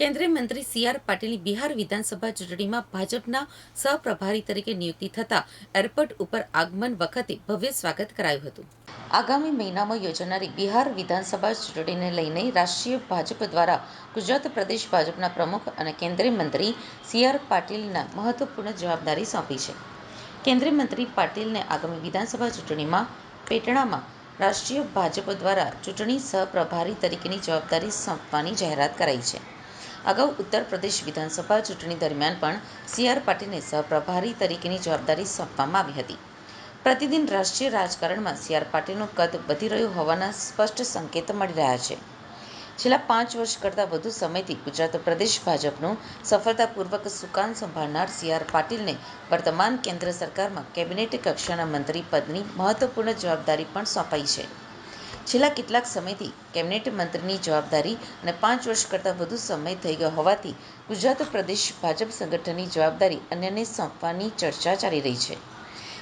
કેન્દ્રીય મંત્રી C R પાટીલની બિહાર વિધાનસભા ચૂંટણીમાં ભાજપના સહપ્રભારી તરીકે નિયુક્તિ થતા એરપોર્ટ ઉપર આગમન વખતે ભવ્ય સ્વાગત કરાયું હતું. આગામી મહિનામાં યોજાનારી બિહાર વિધાનસભા ચૂંટણીને લઈને રાષ્ટ્રીય ભાજપ દ્વારા ગુજરાત પ્રદેશ ભાજપના પ્રમુખ અને કેન્દ્રીય મંત્રી સી આર પાટીલના મહત્વપૂર્ણ જવાબદારી સોંપી છે. કેન્દ્રીય મંત્રી પાટીલને આગામી વિધાનસભા ચૂંટણીમાં પેટણામાં રાષ્ટ્રીય ભાજપ દ્વારા ચૂંટણી સહપ્રભારી તરીકેની જવાબદારી સોંપવાની જાહેરાત કરાઈ છે. અગાઉ ઉત્તર પ્રદેશ વિધાનસભા ચૂંટણી દરમિયાન પણ સી આર પાટીલને સહપ્રભારી તરીકેની જવાબદારી સોંપવામાં આવી હતી. પ્રતિદિન રાષ્ટ્રીય રાજકારણમાં સી આર પાટીલનું કદ વધી રહ્યું હોવાના સ્પષ્ટ સંકેત મળી રહ્યા છે. છેલ્લા પાંચ વર્ષ કરતાં વધુ સમયથી ગુજરાત પ્રદેશ ભાજપનું સફળતાપૂર્વક સુકાન સંભાળનાર સી આર પાટીલને વર્તમાન કેન્દ્ર સરકારમાં કેબિનેટ કક્ષાના મંત્રી પદની મહત્વપૂર્ણ જવાબદારી પણ સોંપાઈ છે. છેલ્લા કેટલાક સમયથી કેબિનેટ મંત્રીની જવાબદારી અને પાંચ વર્ષ કરતાં વધુ સમય થઈ ગયો હોવાથી ગુજરાત પ્રદેશ ભાજપ સંગઠનની જવાબદારી અન્યને સોંપવાની ચર્ચા ચાલી રહી છે.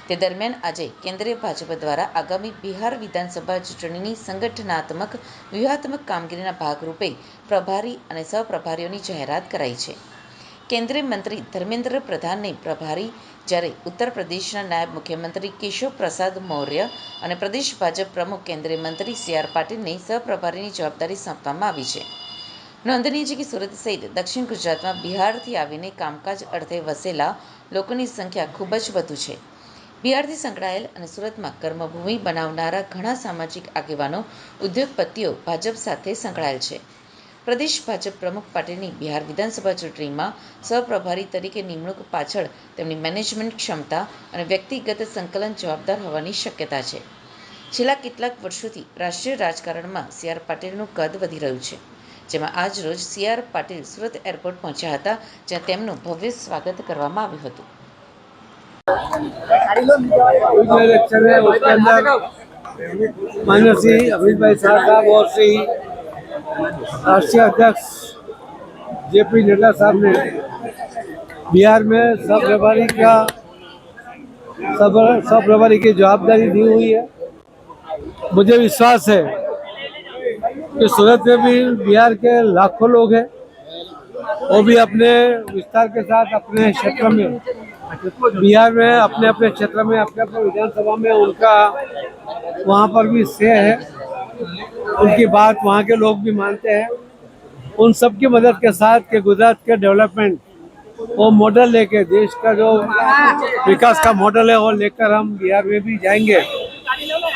તે દરમિયાન આજે કેન્દ્રીય ભાજપ દ્વારા આગામી બિહાર વિધાનસભા ચૂંટણીની સંગઠનાત્મક, વ્યૂહાત્મક કામગીરીના ભાગરૂપે પ્રભારી અને સહપ્રભારીઓની જાહેરાત કરાઈ છે. કેન્દ્રીય મંત્રી ધર્મેન્દ્ર પ્રધાનને પ્રભારી, જ્યારે ઉત્તર પ્રદેશના નાયબ મુખ્યમંત્રી કેશવ પ્રસાદ મૌર્ય અને પ્રદેશ ભાજપ પ્રમુખ કેન્દ્રીય મંત્રી સી આર પાટીલને સહપ્રભારીની જવાબદારી સોંપવામાં આવી છે. નોંધનીય છે કે સુરત સહિત દક્ષિણ ગુજરાતમાં બિહારથી આવીને કામકાજ અર્થે વસેલા લોકોની સંખ્યા ખૂબ જ વધુ છે. બિહારથી સંકળાયેલ અને સુરતમાં કર્મભૂમિ બનાવનારા ઘણા સામાજિક આગેવાનો, ઉદ્યોગપતિઓ ભાજપ સાથે સંકળાયેલ છે. પ્રદેશ ભાજપ પ્રમુખ પાટીલની બિહાર વિધાનસભા ચૂંટણીમાં સહપ્રભારી તરીકે નિમણૂક પાછળ તેમની મેનેજમેન્ટ ક્ષમતા અને વ્યક્તિગત સંકલન જવાબદાર હોવાની શક્યતા છે છેલ્લા કેટલાક વર્ષોથી રાષ્ટ્રીય રાજકારણમાં સી આર પાટીલનું કદ વધી રહ્યું છે જેમાં આજ રોજ C R Patil Surat airport પહોંચ્યા હતા જ્યાં તેમનું ભવ્ય સ્વાગત કરવામાં આવ્યું હતું जो इलेक्शन है उसके अंदर मान्य श्री अमित भाई शाह साहब और श्री राष्ट्रीय अध्यक्ष जे पी नड्डा साहब ने बिहार में सब प्रभारी का, सब सब प्रभारी की जवाबदारी दी हुई है। मुझे विश्वास है कि सूरत में भी बिहार के लाखों लोग हैं। वो भी अपने विस्तार के साथ अपने क्षेत्र में, बिहार में अपने अपने क्षेत्र में अपने अपने विधानसभा में उनका वहाँ पर भी से है। उनकी बात वहाँ के लोग भी मानते हैं। उन सब की मदद के साथ के गुजरात के डेवलपमेंट वो मॉडल लेके देश का जो विकास का मॉडल है, वो लेकर हम बिहार में भी जाएँगे।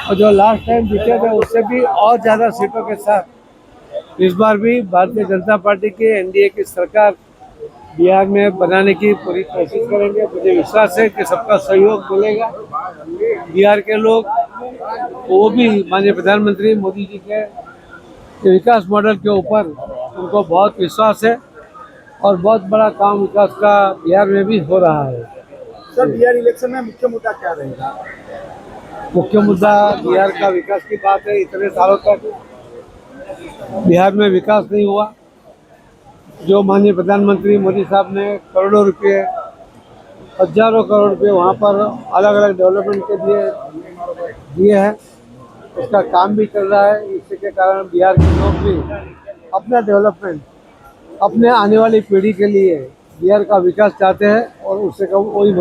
और जो लास्ट टाइम जीते थे, उससे भी और ज़्यादा सीटों के साथ इस बार भी भारतीय जनता पार्टी के एनडीए की सरकार बिहार में बनाने की पूरी कोशिश करेंगे। मुझे विश्वास है कि सबका सहयोग मिलेगा। बिहार के लोग वो भी माननीय प्रधानमंत्री मोदी जी के विकास मॉडल के ऊपर उनको बहुत विश्वास है और बहुत बड़ा काम विकास का बिहार में भी हो रहा है। सर बिहार इलेक्शन में मुख्य मुद्दा क्या रहेगा? मुख्य मुद्दा बिहार का विकास की बात है। इतने सालों तक बिहार में विकास नहीं हुआ। जो माननीय प्रधानमंत्री मोदी साहब ने करोड़ों रुपये, हज़ारों करोड़ रुपये वहाँ पर अलग अलग डेवलपमेंट के लिए दिए हैं। उसका काम भी चल रहा है। इसी के कारण बिहार के लोग भी अपना डेवलपमेंट अपने आने वाली पीढ़ी के लिए बिहार का विकास चाहते हैं और उससे कम वही